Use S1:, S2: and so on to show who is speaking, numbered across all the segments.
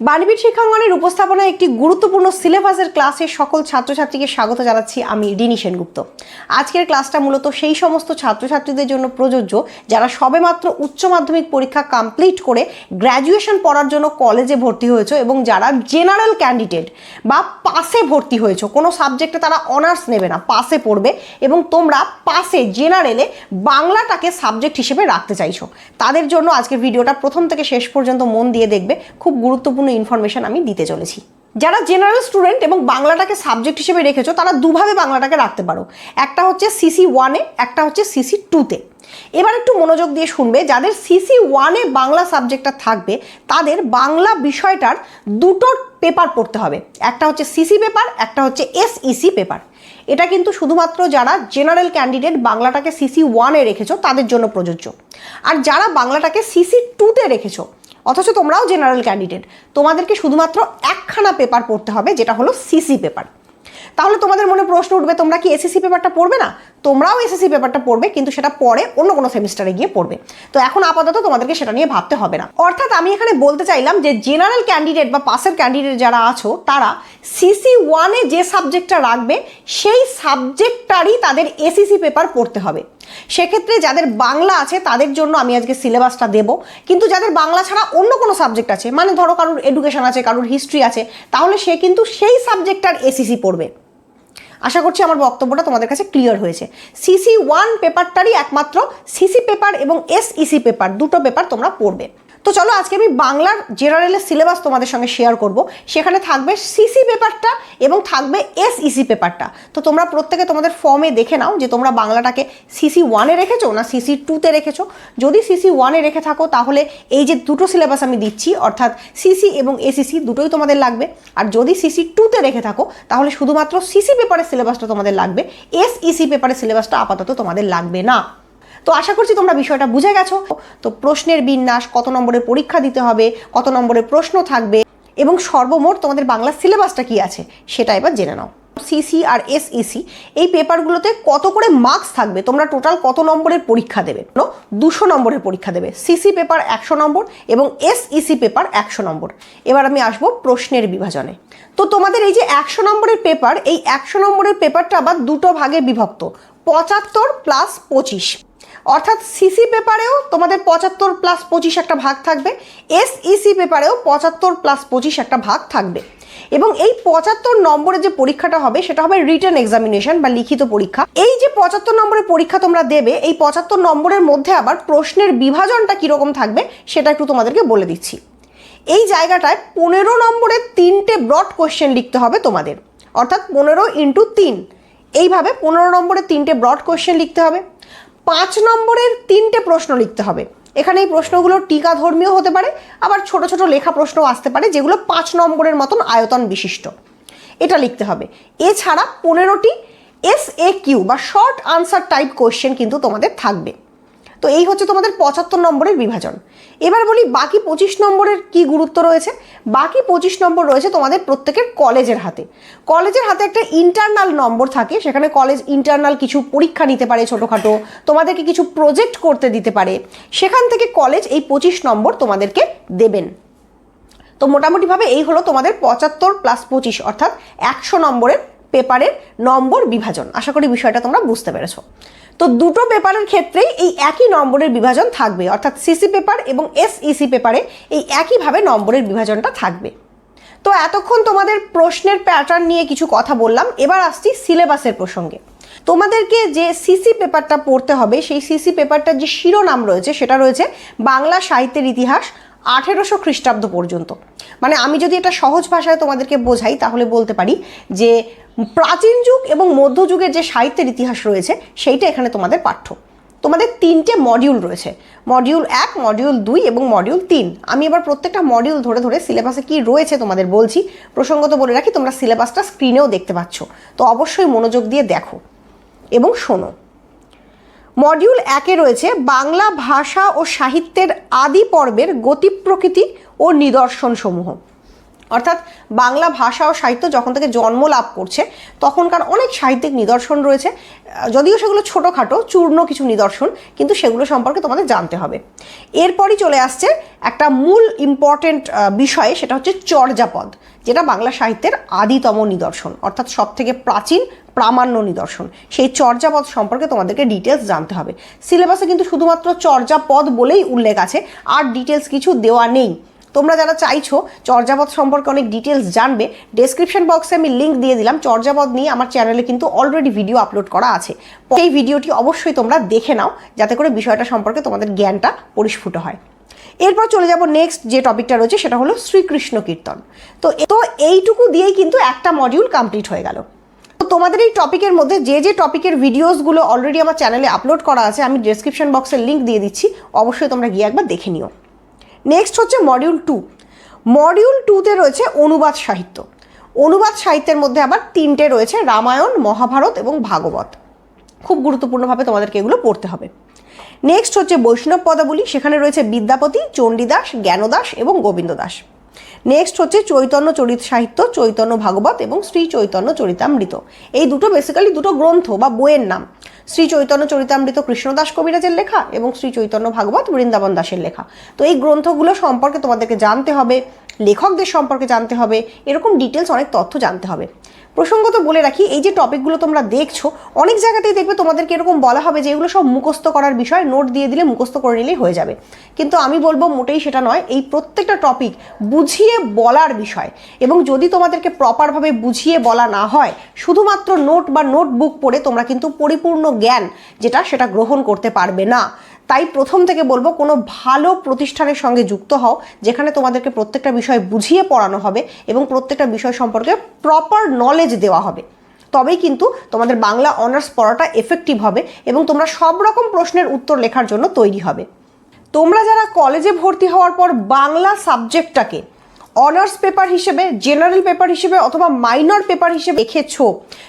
S1: বাণীবীর শিক্ষাঙ্গনের উপস্থাপনায় একটি গুরুত্বপূর্ণ সিলেবাসের ক্লাসে সকল ছাত্রছাত্রীকে স্বাগত জানাচ্ছি আমি রিনি সেনগুপ্ত। আজকের ক্লাসটা মূলত সেই সমস্ত ছাত্রছাত্রীদের জন্য প্রযোজ্য, যারা সবেমাত্র উচ্চ মাধ্যমিক পরীক্ষা কমপ্লিট করে গ্র্যাজুয়েশন পড়ার জন্য কলেজে ভর্তি হয়েছে এবং যারা জেনারেল ক্যান্ডিডেট বা পাসে ভর্তি হয়েছে, কোনো সাবজেক্টে তারা অনার্স নেবে না, পাসে পড়বে এবং তোমরা পাসে জেনারেলে বাংলাটাকে সাবজেক্ট হিসেবে রাখতে চাইছো। তাদের জন্য আজকের ভিডিওটা প্রথম থেকে শেষ পর্যন্ত মন দিয়ে দেখবে, খুব গুরুত্বপূর্ণ ইনফরমেশন আমি দিতে চলেছি। যারা জেনারেল স্টুডেন্ট এবং বাংলাটাকে সাবজেক্ট হিসেবে রেখেছো, তারা দুভাবে বাংলাটাকে রাখতে পারো। একটা হচ্ছে সিসি ওয়ানে একটা হচ্ছে সিসি টুতে এবার একটু মনোযোগ দিয়ে শুনবে, যাদের সিসি ওয়ানে বাংলা সাবজেক্টটা থাকবে, তাদের বাংলা বিষয়টার দুটো পেপার পড়তে হবে। একটা হচ্ছে সিসি পেপার একটা হচ্ছে এসইসি পেপার এটা কিন্তু শুধুমাত্র যারা জেনারেল ক্যান্ডিডেট বাংলাটাকে সিসি ওয়ানে রেখেছো, তাদের জন্য প্রযোজ্য। আর যারা বাংলাটাকে সিসি টুতে রেখেছো অথচ তোমরাও জেনারেল ক্যান্ডিডেট তোমাদেরকে শুধুমাত্র একখানা পেপার পড়তে হবে, যেটা হলো সিসি পেপার তাহলে তোমাদের মনে প্রশ্ন উঠবে, তোমরা কি এসএসসি পেপারটা পড়বে না? তোমরাও এসএসসি পেপারটা পড়বে, কিন্তু সেটা পরে অন্য কোনো সেমিস্টারে গিয়ে পড়বে। তো এখন আপাতত তোমাদেরকে সেটা নিয়ে ভাবতে হবে না। অর্থাৎ আমি এখানে বলতে চাইলাম যে জেনারেল ক্যান্ডিডেট বা পাসের ক্যান্ডিডেট যারা আছো, তারা সিসি ওয়ানে যে সাবজেক্টটা রাখবে, সেই সাবজেক্টটারই তাদের এসিসি পেপার পড়তে হবে। সেক্ষেত্রে যাদের বাংলা আছে, তাদের জন্য আমি আজকে সিলেবাসটা দেব। কিন্তু যাদের বাংলা ছাড়া অন্য কোনো সাবজেক্ট আছে মানে ধরো কারোর এডুকেশন আছে, কারোর হিস্ট্রি আছে, তাহলে সে কিন্তু সেই সাবজেক্টটার এসিসি পড়বে। আশা করছি আমার বক্তব্যটা তোমাদের কাছে ক্লিয়ার হয়েছে। সিসি ওয়ান পেপারটারই একমাত্র সিসি পেপার এবং এসইসি পেপার দুটো পেপার তোমরা পড়বে। তো চলো আজকে আমি বাংলার জেনারেলের সিলেবাস তোমাদের সঙ্গে শেয়ার করব। সেখানে থাকবে সিসি পেপারটা এবং থাকবে এসইসি পেপারটা তো তোমরা প্রত্যেকে তোমাদের ফর্মে দেখে নাও যে তোমরা বাংলাটাকে সিসি ওয়ানে রেখেছো না সিসি টুতে রেখেছো। যদি সিসি ওয়ানে রেখে থাকো, তাহলে এই যে দুটো সিলেবাস আমি দিচ্ছি, অর্থাৎ সিসি এবং এসিসি দুটোই তোমাদের লাগবে। আর যদি সিসি টুতে রেখে থাকো, তাহলে শুধুমাত্র সিসি পেপারের সিলেবাসটা তোমাদের লাগবে। এসইসি পেপারের সিলেবাসটা আপাতত তোমাদের লাগবে না। তো আশা করছি তোমরা বিষয়টা বুঝে গেছো। তো প্রশ্নের বিন্যাস, কত নম্বরের পরীক্ষা দিতে হবে, কত নম্বরের প্রশ্ন থাকবে এবং সর্বমোট তোমাদের বাংলা সিলেবাসটা কি আছে সেটা এবার জেনে নাও। সিসি আর এসইসি এই পেপারগুলোতে কত করে মার্কস থাকবে, তোমরা টোটাল কত নম্বরের পরীক্ষা দেবে? দুশো নম্বরের পরীক্ষা দেবে। সিসি পেপার একশো নম্বর এবং এসইসি পেপার একশো নম্বর। এবার আমি আসব প্রশ্নের বিভাজনে। তো তোমাদের এই যে একশো নম্বরের পেপার এই একশো নম্বরের পেপারটা আবার দুটো ভাগে বিভক্ত, পঁচাত্তর প্লাস পঁচিশ। অর্থাৎ সিসি পেপারেও তোমাদের পঁচাত্তর প্লাস পঁচিশ একটা ভাগ থাকবে এসইসি পেপারেও পঁচাত্তর প্লাস পঁচিশ একটা ভাগ থাকবে। এবং এই পঁচাত্তর নম্বরের যে পরীক্ষাটা হবে, সেটা হবে রিটার্ন এক্সামিনেশন বা লিখিত পরীক্ষা। এই যে পঁচাত্তর নম্বরের পরীক্ষা তোমরা দেবে, এই পঁচাত্তর নম্বরের মধ্যে আবার প্রশ্নের বিভাজনটা কীরকম থাকবে, সেটা একটু তোমাদেরকে বলে দিচ্ছি। এই জায়গাটায় পনেরো নম্বরের তিনটে ব্রড কোয়েশ্চেন লিখতে হবে তোমাদের। অর্থাৎ পনেরো ইন্টু তিন। এইভাবে পনেরো নম্বরের তিনটে ব্রড কোয়েশ্চেন লিখতে হবে। পাঁচ নম্বরের তিনটে প্রশ্ন লিখতে হবে। এখানে এই প্রশ্নগুলো টিকা ধর্মীয় হতে পারে, আবার ছোট ছোট লেখা প্রশ্ন আসতে পারে যেগুলো পাঁচ নম্বরের মতন আয়তন বিশিষ্ট। এটা লিখতে হবে। এছাড়া পনেরোটি এস এ কিউ বা শর্ট আনসার টাইপ কোয়েশ্চেন কিন্তু তোমাদের থাকবে। তো এই হচ্ছে তোমাদের পঁচাত্তর নম্বরের বিভাজন। এবার বলি বাকি পঁচিশ নম্বরের কি গুরুত্ব রয়েছে? বাকি পঁচিশ নম্বর রয়েছে তোমাদের প্রত্যেকের কলেজের হাতে। কলেজের হাতে একটা ইন্টারনাল নম্বর থাকে, সেখানে কলেজ ইন্টারনাল কিছু পরীক্ষা নিতে পারে ছোটোখাটো, তোমাদেরকে কিছু প্রজেক্ট করতে দিতে পারে। সেখান থেকে কলেজ এই পঁচিশ নম্বর তোমাদেরকে দেবেন। তো মোটামুটিভাবে এই হলো তোমাদের পঁচাত্তর প্লাস পঁচিশ, অর্থাৎ একশো নম্বরের পেপারের নম্বর বিভাজন। আশা করি বিষয়টা তোমরা বুঝতে পেরেছ। তো দুটো পেপারের ক্ষেত্রেই এই একই নম্বরের বিভাজন থাকবে, অর্থাৎ সিসি পেপার এবং এসইসি পেপারে এই একইভাবে নম্বরের বিভাজনটা থাকবে। তো এতক্ষণ তোমাদের প্রশ্নের প্যাটার্ন নিয়ে কিছু কথা বললাম, এবার আসছি সিলেবাসের প্রসঙ্গে। তোমাদেরকে যে সিসি পেপারটা পড়তে হবে, সেই সিসি পেপারটার যে শিরোনাম রয়েছে, সেটা রয়েছে বাংলা সাহিত্যের ইতিহাস আঠেরোশো খ্রিস্টাব্দ পর্যন্ত। মানে আমি যদি এটা সহজ ভাষায় তোমাদেরকে বোঝাই, তাহলে বলতে পারি যে প্রাচীন যুগ এবং মধ্যযুগের যে সাহিত্যের ইতিহাস রয়েছে, সেইটা এখানে তোমাদের পাঠ্য। তোমাদের তিনটে মডিউল রয়েছে। মডিউল এক মডিউল দুই এবং মডিউল তিন। আমি এবার প্রত্যেকটা মডিউল ধরে ধরে সিলেবাসে কি রয়েছে তোমাদের বলছি, প্রসঙ্গত বলে রাখি, তোমরা সিলেবাসটা স্ক্রিনেও দেখতে পাচ্ছ। তো অবশ্যই মনোযোগ দিয়ে দেখো এবং শোনো। মডিউল একে রয়েছে বাংলা ভাষা ও সাহিত্যের আদি পর্বের গতি প্রকৃতি ও নিদর্শনসমূহ। অর্থাৎ বাংলা ভাষা ও সাহিত্য যখন থেকে জন্ম লাভ করছে, তখনকার অনেক সাহিত্যিক নিদর্শন রয়েছে। যদিও সেগুলো ছোটোখাটো, চূর্ণ কিছু নিদর্শন, কিন্তু সেগুলো সম্পর্কে তোমাদের জানতে হবে। এরপরই চলে আসছে একটা মূল ইম্পর্টেন্ট বিষয়ে, সেটা হচ্ছে চর্যাপদ, যেটা বাংলা সাহিত্যের আদিতম নিদর্শন, অর্থাৎ সব থেকে প্রাচীন প্রামাণ্য নিদর্শন। সেই চর্যাপদ সম্পর্কে তোমাদেরকে ডিটেলস জানতে হবে। সিলেবাসে কিন্তু শুধুমাত্র চর্যাপদ বলেই উল্লেখ আছে, আর ডিটেলস কিছু দেওয়া নেই। তোমরা যারা চাইছো চর্যাপদ সম্পর্কে অনেক ডিটেলস জানবে ডেসক্রিপশন বক্সে আমি লিঙ্ক দিয়ে দিলাম। চর্যাপদ নিয়ে আমার চ্যানেলে কিন্তু অলরেডি ভিডিও আপলোড করা আছে। এই ভিডিওটি অবশ্যই তোমরা দেখে নাও, যাতে করে বিষয়টা সম্পর্কে তোমাদের জ্ঞানটা পরিস্ফুট হয়। এরপর চলে যাব নেক্সট যে টপিকটা রয়েছে, সেটা হলো শ্রীকৃষ্ণ কীর্তন। তো তো এইটুকু দিয়েই কিন্তু একটা মডিউল কমপ্লিট হয়ে গেল। তো তোমাদের এই টপিকের মধ্যে যে যে টপিকের ভিডিওসগুলো অলরেডি আমার চ্যানেলে আপলোড করা আছে, আমি ডেসক্রিপশন বক্সে লিঙ্ক দিয়ে দিচ্ছি, অবশ্যই তোমরা গিয়ে একবার দেখে নিও। নেক্সট হচ্ছে মডিউল টু মডিউল টুতে রয়েছে অনুবাদ সাহিত্য। অনুবাদ সাহিত্যের মধ্যে আবার তিনটে রয়েছে, রামায়ণ, মহাভারত এবং ভাগবত। খুব গুরুত্বপূর্ণভাবে তোমাদেরকে এগুলো পড়তে হবে। নেক্সট হচ্ছে বৈষ্ণব পদাবলী, সেখানে রয়েছে বিদ্যাপতি, চণ্ডীদাস, জ্ঞানদাস এবং গোবিন্দ দাস নেক্সট হচ্ছে চৈতন্য চরিত সাহিত্য, চৈতন্য ভাগবত এবং শ্রী চৈতন্য চরিতামৃত। এই দুটো বেসিক্যালি দুটো গ্রন্থ বা বইয়ের নাম। শ্রী চৈতন্য চরিতামৃত কৃষ্ণদাস কবিরাজের লেখা এবং শ্রী চৈতন্য ভাগবত বৃন্দাবন দাসের লেখা। তো এই গ্রন্থগুলো সম্পর্কে তোমাদেরকে জানতে হবে, লেখকদের সম্পর্কে জানতে হবে, এরকম ডিটেলস অনেক তথ্য জানতে হবে। প্রসঙ্গত বলে রাখি, এই যে টপিকগুলো তোমরা দেখছ, অনেক জায়গাতেই দেখবে তোমাদেরকে এরকম বলা হবে যে এগুলো সব মুখস্থ করার বিষয় নোট দিয়ে দিলে মুখস্থ করে নিলেই হয়ে যাবে। কিন্তু আমি বলব মোটেই সেটা নয়, এই প্রত্যেকটা টপিক বুঝিয়ে বলার বিষয়। এবং যদি তোমাদেরকে প্রপারভাবে বুঝিয়ে বলা না হয়, শুধুমাত্র নোট বা নোটবুক পড়ে তোমরা কিন্তু পরিপূর্ণ জ্ঞান যেটা সেটা গ্রহণ করতে পারবে না। তাই প্রথম থেকে বলব, কোনো ভালো প্রতিষ্ঠানের সঙ্গে যুক্ত হও, যেখানে তোমাদেরকে প্রত্যেকটা বিষয় বুঝিয়ে পড়ানো হবে এবং প্রত্যেকটা বিষয় সম্পর্কে প্রপার নলেজ দেওয়া হবে। তবেই কিন্তু তোমাদের বাংলা অনার্স পড়াটা এফেক্টিভ হবে এবং তোমরা সব রকম প্রশ্নের উত্তর লেখার জন্য তৈরি হবে। তোমরা যারা কলেজে ভর্তি হওয়ার পর বাংলা সাবজেক্টটাকে অনার্স পেপার হিসেবে জেনারেল পেপার হিসেবে অথবা মাইনর পেপার হিসেবে রেখেছো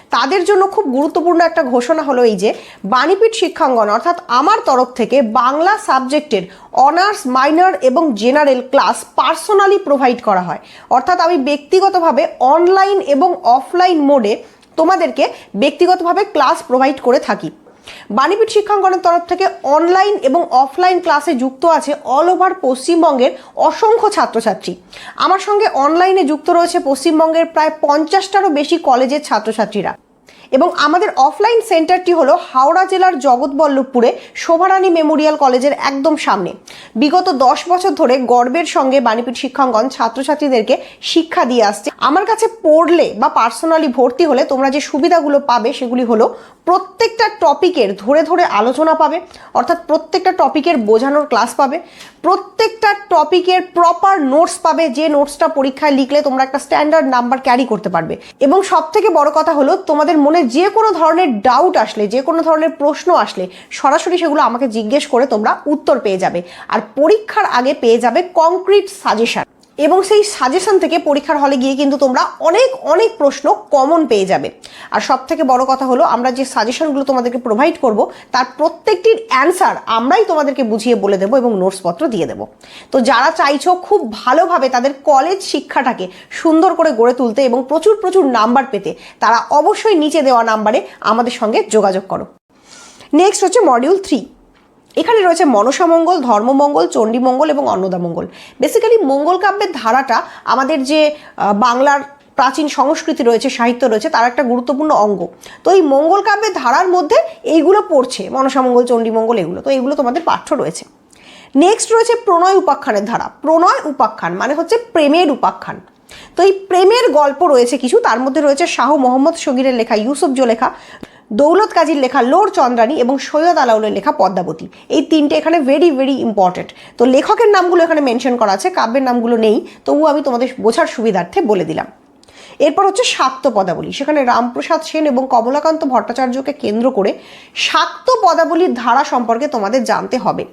S1: তাদের জন্য খুব গুরুত্বপূর্ণ একটা ঘোষণা হলো এই যে, বাণীপীঠ শিক্ষাঙ্গন, অর্থাৎ আমার তরফ থেকে বাংলা সাবজেক্টের অনার্স মাইনর এবং জেনারেল ক্লাস পার্সোনালি প্রোভাইড করা হয়। অর্থাৎ আমি ব্যক্তিগতভাবে অনলাইন এবং অফলাইন মোডে তোমাদেরকে ব্যক্তিগতভাবে ক্লাস প্রোভাইড করে থাকি। বাণীপীঠ শিক্ষাঙ্গনের তরফ থেকে অনলাইন এবং অফলাইন ক্লাসে যুক্ত আছে অল ওভার পশ্চিমবঙ্গের অসংখ্য ছাত্রছাত্রী। আমার সঙ্গে অনলাইনে যুক্ত রয়েছে পশ্চিমবঙ্গের প্রায় পঞ্চাশটারও বেশি কলেজের ছাত্রছাত্রীরা। এবং আমাদের অফলাইন সেন্টারটি হলো হাওড়া জেলার জগৎবল্লভপুরে শোভারানী মেমোরিয়াল কলেজের একদম সামনে। বিগত দশ বছর ধরে গর্বের সঙ্গে বাণীপীঠ শিক্ষাঙ্গন ছাত্রছাত্রীদেরকে শিক্ষা দিয়ে আসছে। আমার কাছে পড়লে বা পার্সোনালি ভর্তি হলে তোমরা যে সুবিধাগুলো পাবে সেগুলি হলো প্রত্যেকটা টপিকের ধরে ধরে আলোচনা পাবে, অর্থাৎ প্রত্যেকটা টপিকের বোঝানোর ক্লাস পাবে, প্রত্যেকটা টপিকের প্রপার নোটস পাবে, যে নোটসটা পরীক্ষায় লিখলে তোমরা একটা স্ট্যান্ডার্ড নাম্বার ক্যারি করতে পারবে। এবং সব থেকে বড় কথা হলো তোমাদের মনে যে কোনো ধরনের ডাউট আসলে, যে কোনো ধরনের প্রশ্ন আসলে, সরাসরি সেগুলো আমাকে জিজ্ঞেস করে তোমরা উত্তর পেয়ে যাবে। আর পরীক্ষার আগে পেয়ে যাবে কংক্রিট সাজেশন এবং সেই সাজেশন থেকে পরীক্ষার হলে গিয়ে কিন্তু তোমরা অনেক অনেক প্রশ্ন কমন পেয়ে যাবে। আর সব থেকে বড় কথা হলো, আমরা যে সাজেশনগুলো তোমাদেরকে প্রোভাইড করব, তার প্রত্যেকটির অ্যান্সার আমরাই তোমাদেরকে বুঝিয়ে বলে দেবো এবং নোটসপত্র দিয়ে দেবো। তো যারা চাইছো খুব ভালোভাবে তাদের কলেজ শিক্ষাটাকে সুন্দর করে গড়ে তুলতে এবং প্রচুর প্রচুর নাম্বার পেতে, তারা অবশ্যই নিচে দেওয়া নাম্বারে আমাদের সঙ্গে যোগাযোগ করো। নেক্সট হচ্ছে মডিউল থ্রি এখানে রয়েছে মনসামঙ্গল ধর্মমঙ্গল চণ্ডীমঙ্গল এবং অন্নদামঙ্গল বেসিক্যালি মঙ্গল কাব্যের ধারাটা আমাদের যে বাংলার প্রাচীন সংস্কৃতি রয়েছে, সাহিত্য রয়েছে, তার একটা গুরুত্বপূর্ণ অঙ্গ। তো এই মঙ্গল কাব্যের ধারার মধ্যে এইগুলো পড়ছে মনসামঙ্গল চণ্ডীমঙ্গল এগুলো। তো এগুলো তোমাদের পাঠ্য রয়েছে। নেক্সট রয়েছে প্রণয় উপাখ্যানের ধারা। প্রণয় উপাখ্যান মানে হচ্ছে প্রেমের উপাখ্যান। তো এই প্রেমের গল্প রয়েছে কিছু, তার মধ্যে রয়েছে শাহ মোহাম্মদ শগিরের লেখা, ইউসুফ জো লেখা দৌলত কাজীর লেখা লোর চন্দ্রানী এবং সৈয়দ আলাউলের লেখা পদ্মাবতী। এই তিনটে এখানে ভেরি ভেরি ইম্পর্টেন্ট তো লেখকের নামগুলো এখানে মেনশন করা আছে, কাব্যের নামগুলো নেই, তবুও আমি তোমাদের বোঝার সুবিধার্থে বলে দিলাম। এরপর হচ্ছে শাক্ত পদাবলী। সেখানে রামপ্রসাদ সেন এবং কমলাকান্ত ভট্টাচার্যকে কেন্দ্র করে শাক্ত পদাবলীর ধারা সম্পর্কে তোমাদের জানতে হবে।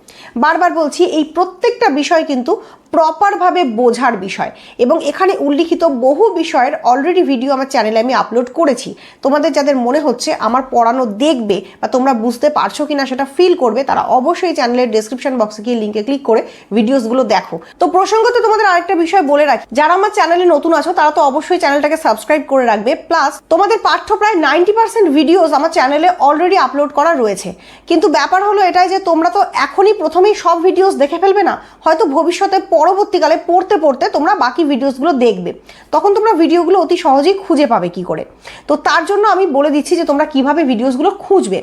S1: বারবার বলছি, এই প্রত্যেকটা বিষয় কিন্তু প্রপারভাবে বোঝার বিষয় এবং এখানে উল্লিখিত বহু বিষয়ের অলরেডি ভিডিও আমার চ্যানেলে আমি আপলোড করেছি। তোমাদের যাদের মনে হচ্ছে আমার পড়ানো দেখবে বা তোমরা বুঝতে পারছ কিনা সেটা ফিল করবে, তারা অবশ্যই চ্যানেলের ডেসক্রিপশন বক্সে গিয়ে লিঙ্কে ক্লিক করে ভিডিওসগুলো দেখো। তো প্রসঙ্গত তোমাদের আরেকটা বিষয় বলে রাখি। যারা আমার চ্যানেলে নতুন আছো, তারা তো অবশ্যই চ্যানেলটাকে সাবস্ক্রাইব করে রাখবে। প্লাস তোমাদের পাঠ্য প্রায় নাইনটি পার্সেন্ট ভিডিওস আমার চ্যানেলে অলরেডি আপলোড করা রয়েছে। কিন্তু ব্যাপার হলো এটাই যে তোমরা তো এখনই প্রথমেই সব ভিডিওস দেখে ফেলবে না, হয়তো ভবিষ্যতে পরবর্তীকালে পড়তে পড়তে তোমরা বাকি ভিডিওসগুলো দেখবে। তখন তোমরা ভিডিওগুলো অতি সহজেই খুঁজে পাবে কি করে। তো তার জন্য আমি বলে দিচ্ছি যে তোমরা কীভাবে ভিডিওসগুলো খুঁজবে।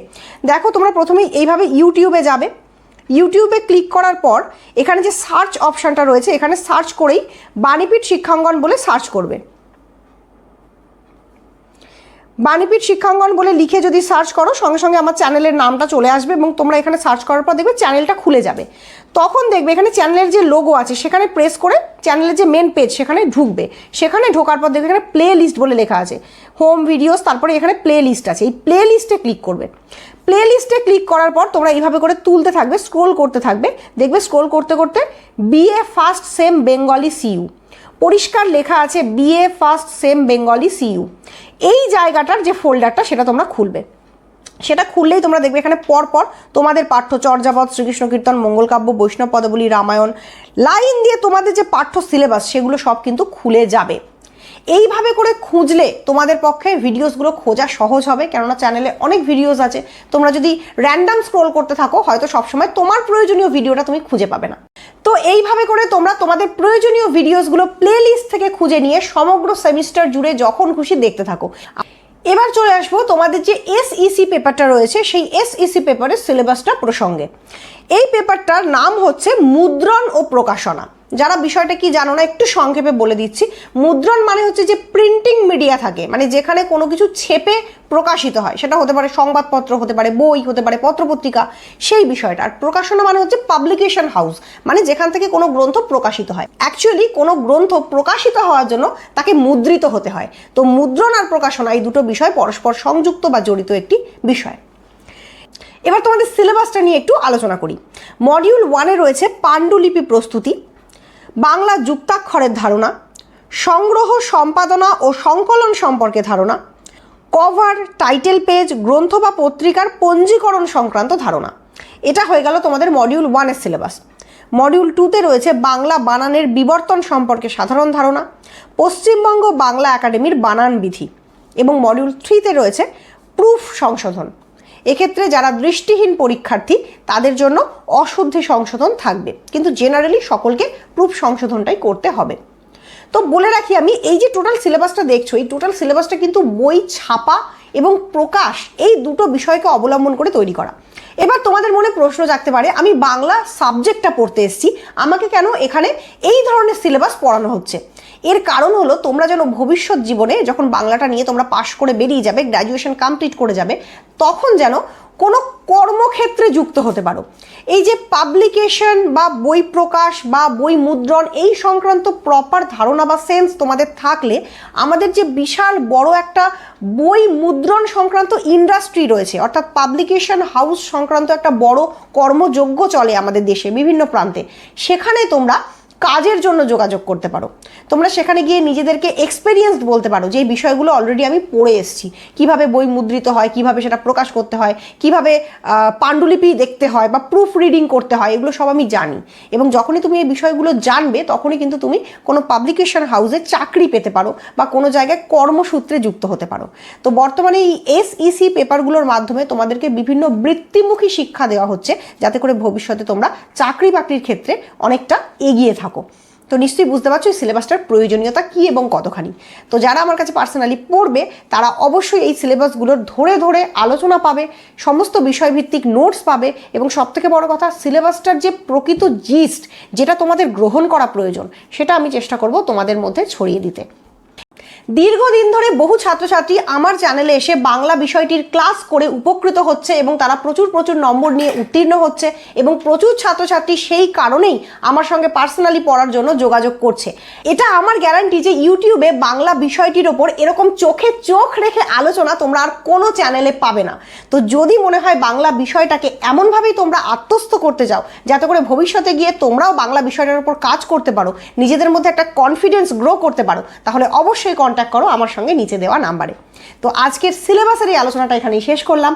S1: দেখো তোমরা প্রথমেই এইভাবে ইউটিউবে যাবে। ইউটিউবে ক্লিক করার পর এখানে যে সার্চ অপশানটা রয়েছে, এখানে সার্চ করেই বাণীপীঠ শিক্ষাঙ্গন বলে সার্চ করবে। বাণীপীঠ শিক্ষাঙ্গন বলে লিখে যদি সার্চ করো, সঙ্গে সঙ্গে আমার চ্যানেলের নামটা চলে আসবে এবং তোমরা এখানে সার্চ করার পর দেখবে চ্যানেলটা খুলে যাবে। তখন দেখবে এখানে চ্যানেলের যে লোগো আছে, সেখানে প্রেস করে চ্যানেলের যে মেন পেজ সেখানে ঢুকবে। সেখানে ঢোকার পর দেখবে এখানে প্লে লিস্ট বলে লেখা আছে। হোম ভিডিওস তারপরে এখানে প্লে লিস্ট আছে। এই প্লে লিস্টে ক্লিক করবে। প্লে লিস্টে ক্লিক করার পর তোমরা এইভাবে করে তুলতে থাকবে স্ক্রোল করতে থাকবে। দেখবে স্ক্রোল করতে করতে BA first sem Bengali CU পরিষ্কার লেখা আছে BA first sem Bengali CU এই জায়গাটার যে ফোল্ডারটা সেটা তোমরা খুলবে। সেটা খুললেই তোমরা দেখবে এখানে পরপর তোমাদের পাঠ্য চর্যাপদ শ্রীকৃষ্ণ কীর্তন মঙ্গলকাব্য বৈষ্ণব পদবলী, রামায়ণ, লাইন দিয়ে তোমাদের যে পাঠ্য সিলেবাস সেগুলো সব কিন্তু খুলে যাবে। এইভাবে করে খুঁজলে তোমাদের পক্ষে ভিডিওসগুলো খোঁজা সহজ হবে, কেননা চ্যানেলে অনেক ভিডিওস আছে। তোমরা যদি র্যান্ডাম স্ক্রোল করতে থাকো, হয়তো সবসময় তোমার প্রয়োজনীয় ভিডিওটা তুমি খুঁজে পাবে না। তো এইভাবে করে তোমরা তোমাদের প্রয়োজনীয় ভিডিওসগুলো প্লে লিস্ট থেকে খুঁজে নিয়ে সমগ্র সেমিস্টার জুড়ে যখন খুশি দেখতে থাকো। এবার চলে আসব তোমাদের যে এসইসি পেপারটা রয়েছে, সেই এসইসি পেপারের সিলেবাসটা প্রসঙ্গে। এই পেপারটার নাম হচ্ছে মুদ্রণ ও প্রকাশনা। যারা বিষয়টা কি জানো না, একটু সংক্ষেপে বলে দিচ্ছি। মুদ্রণ মানে হচ্ছে যে প্রিন্টিং মিডিয়া থাকে মানে যেখানে কোনো কিছু ছেপে প্রকাশিত হয়। সেটা হতে পারে সংবাদপত্র, হতে পারে বই, হতে পারে পত্রপত্রিকা, সেই বিষয়টা। আর প্রকাশনা মানে হচ্ছে পাবলিকেশন হাউস মানে যেখান থেকে কোনো গ্রন্থ প্রকাশিত হয়। অ্যাকচুয়ালি কোনো গ্রন্থ প্রকাশিত হওয়ার জন্য তাকে মুদ্রিত হতে হয়। তো মুদ্রণ আর প্রকাশনা, এই দুটো বিষয় পরস্পর সংযুক্ত বা জড়িত একটি বিষয়। এবার তোমাদের সিলেবাসটা নিয়ে একটু আলোচনা করি। মডিউল ওয়ানে রয়েছে পাণ্ডুলিপি প্রস্তুতি। বাংলা যুক্তাক্ষরের ধারণা, সংগ্রহ, সম্পাদনা ও সংকলন সম্পর্কে ধারণা কভার টাইটেল পেজ গ্রন্থ বা পত্রিকার পঞ্জীকরণ সংক্রান্ত ধারণা। এটা হয়ে গেল তোমাদের মডিউল ওয়ানের সিলেবাস মডিউল টুতে রয়েছে বাংলা বানানের বিবর্তন সম্পর্কে সাধারণ ধারণা, পশ্চিমবঙ্গ বাংলা একাডেমির বানান বিধি এবং মডিউল থ্রিতে রয়েছে প্রুফ সংশোধন। এক্ষেত্রে যারা দৃষ্টিহীন পরীক্ষার্থী, তাদের জন্য অশুদ্ধি সংশোধন থাকবে। কিন্তু জেনারেলি সকলকে প্রুফ সংশোধনটাই করতে হবে। তো বলে রাখি আমি, এই যে টোটাল সিলেবাসটা দেখছ, এই টোটাল সিলেবাসটা কিন্তু বই, ছাপা এবং প্রকাশ, এই দুটো বিষয়কে অবলম্বন করে তৈরি করা। এবার তোমাদের মনে প্রশ্ন জাগতে পারে, আমি বাংলা সাবজেক্টটা পড়তে এসেছি, আমাকে কেন এখানে এই ধরনের সিলেবাস পড়ানো হচ্ছে? এর কারণ হলো তোমরা যেন ভবিষ্যৎ জীবনে যখন বাংলাটা নিয়ে তোমরা পাশ করে বেরিয়ে যাবে গ্র্যাজুয়েশন কমপ্লিট করে যাবে, তখন যেন কোনো কর্মক্ষেত্রে যুক্ত হতে পারো। এই যে পাবলিকেশন বা বই প্রকাশ বা বই মুদ্রণ, এই সংক্রান্ত প্রপার ধারণা বা সেন্স তোমাদের থাকলে আমাদের যে বিশাল বড় একটা বই মুদ্রণ সংক্রান্ত ইন্ডাস্ট্রি রয়েছে, অর্থাৎ পাবলিকেশন হাউস সংক্রান্ত একটা বড় কর্মযোগ্য চলে আমাদের দেশে, বিভিন্ন প্রান্তে। সেখানে তোমরা কাজের জন্য যোগাযোগ করতে পারো। তোমরা সেখানে গিয়ে নিজেদেরকে এক্সপেরিয়েন্সড বলতে পারো যে এই বিষয়গুলো অলরেডি আমি পড়ে এসেছি। কীভাবে বই মুদ্রিত হয়, কীভাবে সেটা প্রকাশ করতে হয়, কীভাবে পাণ্ডুলিপি দেখতে হয় বা প্রুফ রিডিং করতে হয়, এগুলো সব আমি জানি। এবং যখনই তুমি এই বিষয়গুলো জানবে, তখনই কিন্তু তুমি কোনো পাবলিকেশন হাউসে চাকরি পেতে পারো বা কোনো জায়গায় কর্মসূত্রে যুক্ত হতে পারো। তো বর্তমানে এই এসইসি পেপারগুলোর মাধ্যমে তোমাদেরকে বিভিন্ন বৃত্তিমুখী শিক্ষা দেওয়া হচ্ছে, যাতে করে ভবিষ্যতে তোমরা চাকরি বাকরির ক্ষেত্রে অনেকটা এগিয়ে থাকো। থাকো। তো নিশ্চয়ই বুঝতে পারছ এই সিলেবাসটার প্রয়োজনীয়তা কী এবং কতখানি। তো যারা আমার কাছে পার্সোনালি পড়বে, তারা অবশ্যই এই সিলেবাসগুলোর ধরে ধরে আলোচনা পাবে, সমস্ত বিষয়ভিত্তিক নোটস পাবে এবং সবথেকে বড় কথা সিলেবাসটার যে প্রকৃত জিস্ট যেটা তোমাদের গ্রহণ করা প্রয়োজন, সেটা আমি চেষ্টা করব তোমাদের মধ্যে ছড়িয়ে দিতে। দীর্ঘদিন ধরে বহু ছাত্রছাত্রী আমার চ্যানেলে এসে বাংলা বিষয়টির ক্লাস করে উপকৃত হচ্ছে এবং তারা প্রচুর প্রচুর নম্বর নিয়ে উত্তীর্ণ হচ্ছে এবং প্রচুর ছাত্রছাত্রী সেই কারণেই আমার সঙ্গে পার্সোনালি পড়ার জন্য যোগাযোগ করছে। এটা আমার গ্যারান্টি যে ইউটিউবে বাংলা বিষয়টির ওপর এরকম চোখে চোখ রেখে আলোচনা তোমরা আর কোনো চ্যানেলে পাবে না। তো যদি মনে হয় বাংলা বিষয়টাকে এমনভাবেই তোমরা আত্মস্থ করতে যাও, যাতে করে ভবিষ্যতে গিয়ে তোমরাও বাংলা বিষয়টার উপর কাজ করতে পারো, নিজেদের মধ্যে একটা কনফিডেন্স গ্রো করতে পারো, তাহলে অবশ্যই কন্ট্যাক্ট করো আমার সঙ্গে নিচে দেওয়া নাম্বারে। তো আজকের সিলেবাসের এই আলোচনাটা এখানেই শেষ করলাম।